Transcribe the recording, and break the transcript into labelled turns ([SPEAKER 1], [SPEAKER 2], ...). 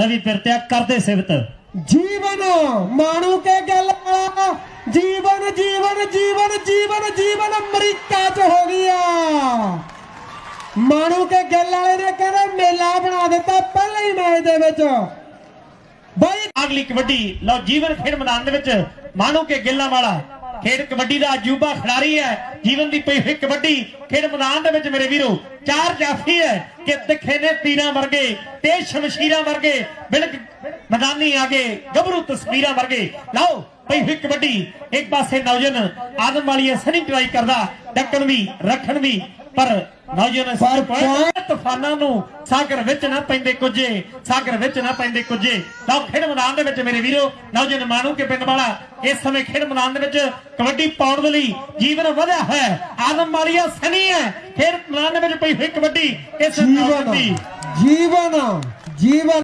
[SPEAKER 1] ਰਵੀ ਪਿਰਤਿਆ ਕਰਦੇ ਸਿਵਤ
[SPEAKER 2] ਜੀਵਨ ਮਾਣੂ ਕੇ ਗੱਲ ਵਾਲਾ ਜੀਵਨ ਜੀਵਨ ਜੀਵਨ ਜੀਵਨ ਜੀਵਨ ਅਮਰੀਕਾ 'ਚ ਹੋ ਗਿਆ ਮਾਣੂ ਕੇ ਗੱਲ ਵਾਲੇ ਨੇ ਕਹਿੰਦੇ ਮੇਲਾ ਬਣਾ ਦਿੱਤਾ ਪਹਿਲੇ ਹੀ ਮੈਚ ਦੇ ਵਿੱਚ। ਬਾਈ
[SPEAKER 1] ਅਗਲੀ ਕਬੱਡੀ ਲਓ ਜੀਵਨ ਖੇਡ ਮੈਦਾਨ ਦੇ ਵਿੱਚ ਮਾਨੋ ਕੇ ਗਿੱਲਾਂ ਵਾਲਾ। ਖੇਡ ਕਬੱਡੀ ਦਾ ਅਜੂਬਾ ਖਿਡਾਰੀ ਹੈ, ਜੀਵਨ ਦੀ ਪਈ ਹੋਈ ਕਬੱਡੀ। ਖੇਡ ਮੈਦਾਨ ਦੇ ਵਿੱਚ ਮੇਰੇ ਵੀਰੋ, ਚਾਰ ਜਾਫੀ ਹੈ ਕਿ ਤਿੱਖੇ ਨੇ ਤੀਰਾਂ ਵਰਗੇ ਤੇ ਸ਼ਮਸ਼ੀਰਾਂ ਵਰਗੇ, ਬਿਲਕ ਮੈਦਾਨੀ ਆਗੇ, ਗੱਭਰੂ ਤਸਵੀਰਾਂ ਵਰਗੇ। ਲਓ, ਪਈ ਹੋਈ ਕਬੱਡੀ। ਇੱਕ ਪਾਸੇ ਨੌਜਨ ਆਦਮ ਵਾਲੀ ਸਨੀ ਟਰਾਈ ਕਰਦਾ, ਡੱਕਣ ਵੀ, ਰੱਖਣ ਵੀ। ਪਰ ਨੌਜਨ ਸਰ ਤੂਫਾਨਾਂ ਨੂੰ ਸਾਗਰ ਵਿੱਚ ਨਾ ਪੈਂਦੇ ਕੁਝੇ ਸਾਗਰ ਵਿੱਚ ਨਾ ਪੈਂਦੇ ਕੁਝੇ ਲਓ ਖੇਡ ਮੈਦਾਨ ਦੇ ਵਿੱਚ ਮੇਰੇ ਵੀਰੋ ਨੌਜਨ ਮਾਨੂ ਕੇ ਪਿੰਡ ਵਾਲਾ ਇਸ ਸਮੇਂ ਖੇਡ ਮੈਦਾਨ ਦੇ ਵਿੱਚ ਕਬੱਡੀ ਪਾਉਣ ਦੇ ਲਈ ਜੀਵਨ ਵਧਿਆ ਹੈ ਆਦਮ ਵਾਲੀਆ ਸਨੀ ਹੈ। ਖੇਡ ਮੈਦਾਨ ਦੇ ਵਿੱਚ ਪਈ ਹੋਈ ਕਬੱਡੀ ਇਸ ਨੌਜਨ
[SPEAKER 2] ਜੀਵਨ
[SPEAKER 1] ਦੀ
[SPEAKER 2] ਜੀਵਨ ਜੀਵਨ।